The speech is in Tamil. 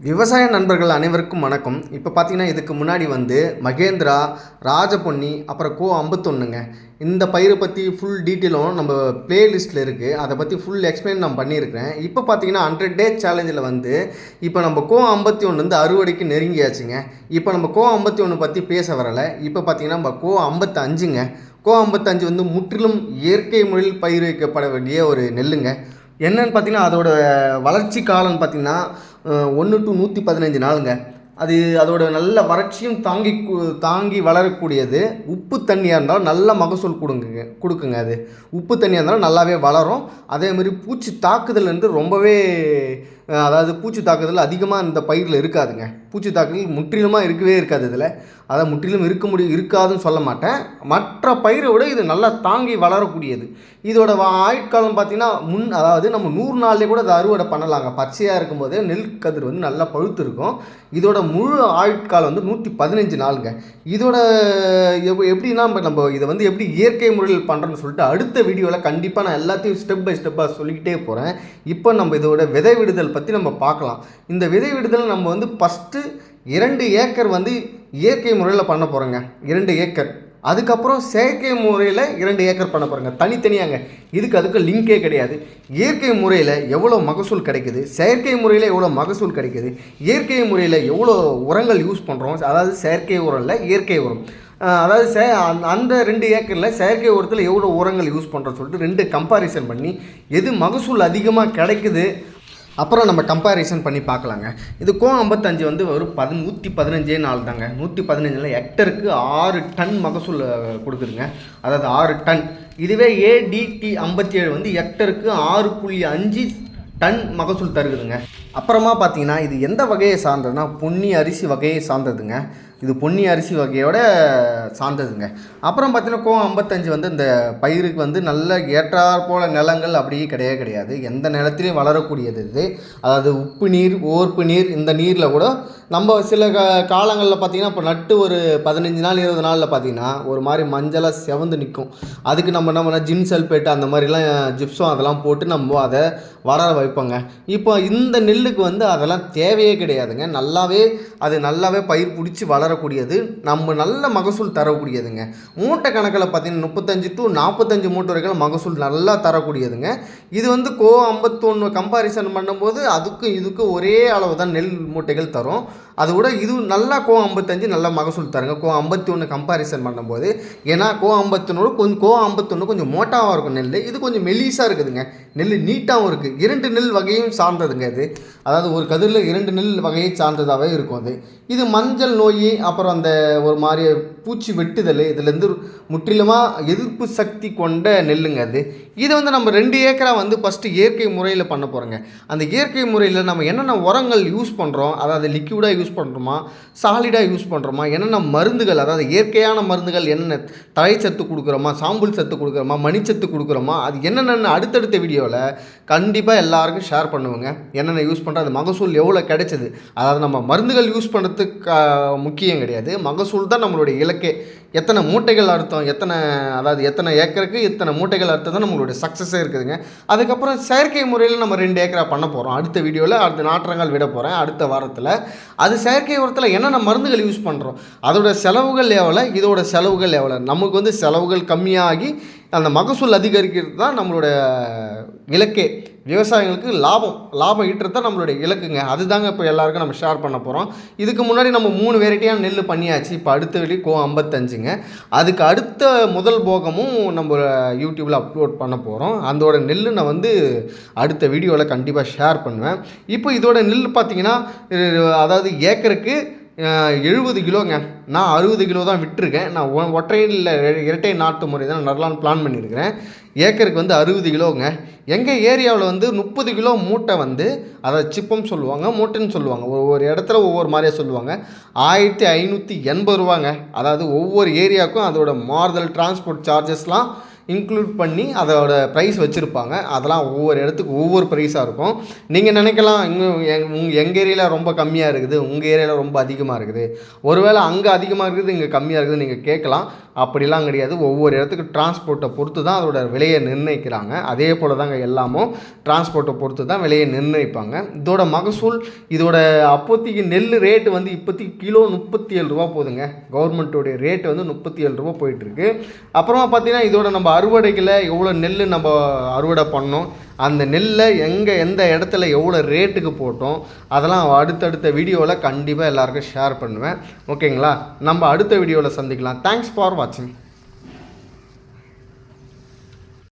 விவசாய நண்பர்கள் அனைவருக்கும் வணக்கம். இப்போ பார்த்தீங்கன்னா இதுக்கு முன்னாடி வந்து மகேந்திரா ராஜபொன்னி அப்புறம் கோ ஐம்பத்தொன்னுங்க இந்த பயிரை பற்றி ஃபுல் டீட்டெயிலும் நம்ம பிளேலிஸ்ட்டில் இருக்குது அதை பற்றி ஃபுல் எக்ஸ்பிளைன் நான் பண்ணியிருக்கிறேன். இப்போ பார்த்தீங்கன்னா ஹண்ட்ரட் டே சேலஞ்சில் வந்து இப்போ நம்ம கோ ஐம்பத்தி ஒன்று வந்து அறுவடைக்கு நெருங்கியாச்சுங்க. இப்போ நம்ம கோ ஐம்பத்தி ஒன்று பற்றி பேச வரலை. இப்போ பார்த்தீங்கன்னா நம்ம கோ ஐம்பத்தஞ்சுங்க கோ ஐம்பத்தஞ்சு வந்து முற்றிலும் இயற்கை முறையில் பயிர் வைக்கப்பட வேண்டிய ஒரு நெல்லுங்க. என்னன்னு பார்த்தீங்கன்னா அதோட வளர்ச்சி காலம்னு பார்த்தீங்கன்னா ஒன்று டு நூற்றி பதினஞ்சு நாளுங்க. அது அதோட நல்ல வறட்சியும் தாங்கி தாங்கி வளரக்கூடியது. உப்பு தண்ணியாக இருந்தாலும் நல்ல மகசூல் கொடுங்க கொடுக்குங்க அது. உப்பு தண்ணியாக இருந்தாலும் நல்லாவே வளரும். அதே மாதிரி பூச்சி தாக்குதல் வந்து ரொம்பவே அதாவது பூச்சி தாக்குதல் அதிகமாக இந்த பயிரில் இருக்காதுங்க. பூச்சி தாக்குதல் முற்றிலுமாக இருக்கவே இருக்காது இதில். அதை முற்றிலும் இருக்க முடியும் இருக்காதுன்னு சொல்ல மாட்டேன். மற்ற பயிரை விட இது நல்லா தாங்கி வளரக்கூடியது. இதோட வா- ஆயுட்காலம் பார்த்தீங்கன்னா முன் அதாவது நம்ம நூறு நாள்லேயே கூட அதை அறுவடை பண்ணலாங்க. பச்சையாக இருக்கும்போதே நெல் கதிர் வந்து நல்லா பழுத்து இருக்கும் இதோட முழு ஆயுட்காலம் வந்து நூற்றி பதினஞ்சு நாளுங்க. இதோட எப் எப்படின்னா நம்ம- நம்ம இதை வந்து எப்படி இயற்கை முறையில் பண்ணுறோன்னு சொல்லிட்டு அடுத்த வீடியோவில் கண்டிப்பாக நான் எல்லாத்தையும் ஸ்டெப் பை ஸ்டெப்பாக சொல்லிக்கிட்டே போகிறேன் இப்போ நம்ம இதோட விதை விடுதல் பற்றி நம்ம பார்க்கலாம். இந்த விதை விடுதல் நம்ம வந்து ஃபஸ்ட்டு இரண்டு ஏக்கர் வந்து இயற்கை முறையில் பண்ண போகிறோங்க இரண்டு ஏக்கர். அதுக்கப்புறம் செயற்கை முறையில் இரண்டு ஏக்கர் பண்ண போகிறோங்க தனித்தனியாங்க. இதுக்கு அதுக்கு லிங்கே கிடையாது. இயற்கை முறையில் எவ்வளோ மகசூல் கிடைக்குது? செயற்கை முறையில் எவ்வளோ மகசூல் கிடைக்குது? இயற்கை முறையில் எவ்வளோ உரங்கள் யூஸ் பண்ணுறோம் அதாவது செயற்கை உரம் இல்லை இயற்கை உரம். அதாவது செ அந்த- அந்த ரெண்டு ஏக்கரில் செயற்கை உரத்தில் எவ்வளோ உரங்கள் யூஸ் பண்ணுறோம் சொல்லிட்டு ரெண்டு கம்பாரிசன் பண்ணி எது மகசூல் அதிகமாக கிடைக்குது அப்புறம் நம்ம கம்பேரிசன் பண்ணி பார்க்கலாங்க. இது கோ ஐம்பத்தஞ்சு வந்து ஒரு பதி நூற்றி பதினஞ்சே நாள் தாங்க. நூற்றி பதினஞ்சில் ஹெக்டருக்கு ஆறு டன் மகசூல் கொடுக்குதுங்க. அதாவது ஆறு டன். இதுவே ஏடிடி ஐம்பத்தி ஏழு வந்து ஹெக்டருக்கு ஆறு புள்ளி அஞ்சு டன் மகசூல் தருகுதுங்க. அப்புறமா பார்த்தீங்கன்னா இது எந்த வகையை சார்ந்ததுன்னா பொன்னி அரிசி வகையை சார்ந்ததுங்க. இது பொன்னி அரிசி வகையோட சார்ந்ததுங்க. அப்புறம் பார்த்தீங்கன்னா கோ ஐம்பத்தஞ்சு வந்து இந்த பயிருக்கு வந்து நல்ல ஏற்றாற் போல நிலங்கள் அப்படியே கிடையவே கிடையாது. எந்த நிலத்திலையும் வளரக்கூடியது இது. அதாவது உப்பு நீர் ஓர்ப்பு நீர் இந்த நீரில் கூட நம்ம சில க காலங்களில் பார்த்தீங்கன்னா இப்போ நட்டு ஒரு பதினஞ்சு நாள் இருபது நாளில் பார்த்தீங்கன்னா ஒரு மாதிரி மஞ்சளாக செவந்து நிற்கும் அதுக்கு நம்ம என்ன பண்ணால் ஜின் சல்பேட் அந்த மாதிரிலாம் ஜிப்ஸும் அதெல்லாம் போட்டு நம்ம அதை வளர வைப்போம் இருப்போங்க. இப்போ இந்த நெல்லுக்கு வந்து அதெல்லாம் தேவையே கிடையாதுங்க. நல்லாவே அது நல்லாவே பயிர் பிடிச்சி வளரக்கூடியது. நம்ம நல்ல மகசூல் தரக்கூடியதுங்க. மூட்டை கணக்கில் பார்த்தீங்கன்னா முப்பத்தஞ்சு டு நாற்பத்தஞ்சு மூட்டை வரைக்கும் மகசூல் நல்லா தரக்கூடியதுங்க. இது வந்து கோ ஐம்பத்தொன்று கம்பாரிசன் பண்ணும்போது அதுக்கும் இதுக்கும் ஒரே அளவு தான் நெல் மூட்டைகள் தரும். அதை விட இது நல்லா கோ ஐம்பத்தஞ்சு நல்ல மகசூல் தருங்க. கோ ஐம்பத்தி ஒன்று கம்பாரிசன் பண்ணும்போது. ஏன்னா கோ ஐம்பத்தொன்னோட கொஞ்சம் கோ ஐம்பத்தொன்று கொஞ்சம் மோட்டாவாக இருக்கும் நெல் இது கொஞ்சம் மெலிசாக இருக்குதுங்க. நெல் நீட்டாகவும் இருக்குது இரண்டு நெல் வகையும் சார்ந்ததுங்க இது. அதாவது ஒரு கதிரில் இரண்டு நெல் வகையை சார்ந்ததாகவே இருக்கும் அது. இது மஞ்சள் நோய் அப்புறம் அந்த ஒரு மாதிரி பூச்சி வெட்டுதல் இதுலேருந்து முற்றிலுமாக எதிர்ப்பு சக்தி கொண்ட நெல்லுங்க அது. இது வந்து நம்ம ரெண்டு ஏக்கரா வந்து ஃபஸ்ட்டு இயற்கை முறையில் பண்ண போகிறோங்க அந்த இயற்கை முறையில் நம்ம என்னென்ன உரங்கள் யூஸ் பண்ணுறோம் அதாவது லிக்யூடாக யூஸ் பண்ணுறோமா சாலிடாக யூஸ் பண்ணுறோமா என்னென்ன மருந்துகள் அதாவது இயற்கையான மருந்துகள் என்னென்ன தழைச்சத்து கொடுக்குறோமா சாம்பல் சத்து கொடுக்குறோமா மணிச்சத்து கொடுக்குறோமா அது என்னென்ன அடுத்தடுத்த வீடியோவில் கண்டிப்பாக எல்லாருக்கும் ஷேர் பண்ணுவோங்க. என்னென்ன யூஸ் பண்ணுறோம் அது மகசூல் எவ்வளோ கிடைச்சது அதாவது நம்ம மருந்துகள் யூஸ் பண்ணுறதுக்கு முக்கியம் கிடையாது. மகசூல் தான் நம்மளுடைய இலக்கே. எத்தனை மூட்டைகள் அறுத்தோம் எத்தனை அதாவது எத்தனை ஏக்கருக்கு எத்தனை மூட்டைகள் அர்த்தம் தான் நம்மளுடைய சக்ஸஸே இருக்குதுங்க. அதுக்கப்புறம் செயற்கை முறையில் நம்ம ரெண்டு ஏக்கரா பண்ண போகிறோம் அடுத்த வீடியோவில் அடுத்த நாற்றங்கள் விட போகிறேன் அடுத்த வாரத்தில் அது செயற்கை உரத்தில் என்னென்ன மருந்துகள் யூஸ் பண்ணுறோம் அதோட செலவுகள் எவ்வளோ இதோட செலவுகள் எவ்வளோ நமக்கு வந்து செலவுகள் கம்மியாகி அந்த மகசூல் அதிகரிக்கிறது தான் நம்மளோட இலக்கே. விவசாயிகளுக்கு லாபம் லாபம் ஈட்டுறது தான் நம்மளுடைய இலக்குங்க. அதுதாங்க இப்போ எல்லாருக்கும் நம்ம ஷேர் பண்ண போகிறோம் இதுக்கு முன்னாடி நம்ம மூணு வெரைட்டியான நெல் பண்ணியாச்சு. இப்போ அடுத்த வெளி கோ ஐம்பத்தஞ்சுங்க. அதுக்கு அடுத்த முதல் போகமும் நம்ம யூடியூப்பில் அப்லோட் பண்ண போகிறோம் அதோட நெல் நான் வந்து அடுத்த வீடியோவில் கண்டிப்பாக ஷேர் பண்ணுவேன். இப்போ இதோட நெல் பார்த்தீங்கன்னா அதாவது ஏக்கருக்கு எழுபது கிலோங்க. நான் அறுபது கிலோ தான் விட்டுருக்கேன். நான் ஒ- ஒற்றையில் இரட்டை நாட்டு முறை தான் நடலான்னு பிளான் பண்ணியிருக்கிறேன் ஏக்கருக்கு வந்து அறுபது கிலோங்க. எங்கள் ஏரியாவில் வந்து முப்பது கிலோ மூட்டை வந்து அதை சிப்பம் சொல்லுவாங்க மூட்டைன்னு சொல்லுவாங்க. ஒவ்வொரு இடத்துல ஒவ்வொரு மாதிரியாக சொல்லுவாங்க. ஆயிரத்தி ஐநூற்றி எண்பது ரூபாங்க. அதாவது ஒவ்வொரு ஏரியாவுக்கும் அதோட மாறுதல் டிரான்ஸ்போர்ட் சார்ஜஸ்லாம் இன்க்ளூட் பண்ணி அதோட ப்ரைஸ் வச்சுருப்பாங்க. அதெல்லாம் ஒவ்வொரு இடத்துக்கு ஒவ்வொரு ப்ரைஸாக இருக்கும். நீங்கள் நினைக்கலாம் இன்னும் எங் உங்கள் எங்கள் ஏரியாவில் ரொம்ப கம்மியாக இருக்குது. உங்கள் ஏரியாவில் ரொம்ப அதிகமாக இருக்குது. ஒருவேளை அங்கே அதிகமாக இருக்குது இங்கே கம்மியாக இருக்குது நீங்கள் கேட்கலாம். அப்படிலாம் கிடையாது. ஒவ்வொரு இடத்துக்கு டிரான்ஸ்போர்ட்டை பொறுத்து தான் அதோட விலையை நிர்ணயிக்கிறாங்க. அதே போல் தாங்க எல்லாமும் டிரான்ஸ்போர்ட்டை பொறுத்து தான் விலையை நிர்ணயிப்பாங்க. இதோட மகசூல் இதோட அப்போதைக்கு நெல் ரேட்டு வந்து இப்போதைக்கு கிலோ முப்பத்தி ஏழு ரூபா போதுங்க கவர்மெண்ட்டோடைய ரேட்டு வந்து முப்பத்தி ஏழு ரூபா போயிட்டுருக்கு அப்புறமா பார்த்தீங்கன்னா இதோட நம்ம அறுவடைகளை எவ்வளோ நெல் நம்ம அறுவடை பண்ணோம் அந்த நெல்லை எங்கே எந்த இடத்துல எவ்வளோ ரேட்டுக்கு போட்டோம் அதெல்லாம் அடுத்தடுத்த வீடியோவில் கண்டிப்பாக எல்லாருக்கும் ஷேர் பண்ணுவேன். ஓகேங்களா? நம்ம அடுத்த வீடியோவில் சந்திக்கலாம். தேங்க்ஸ் ஃபார் வாட்சிங்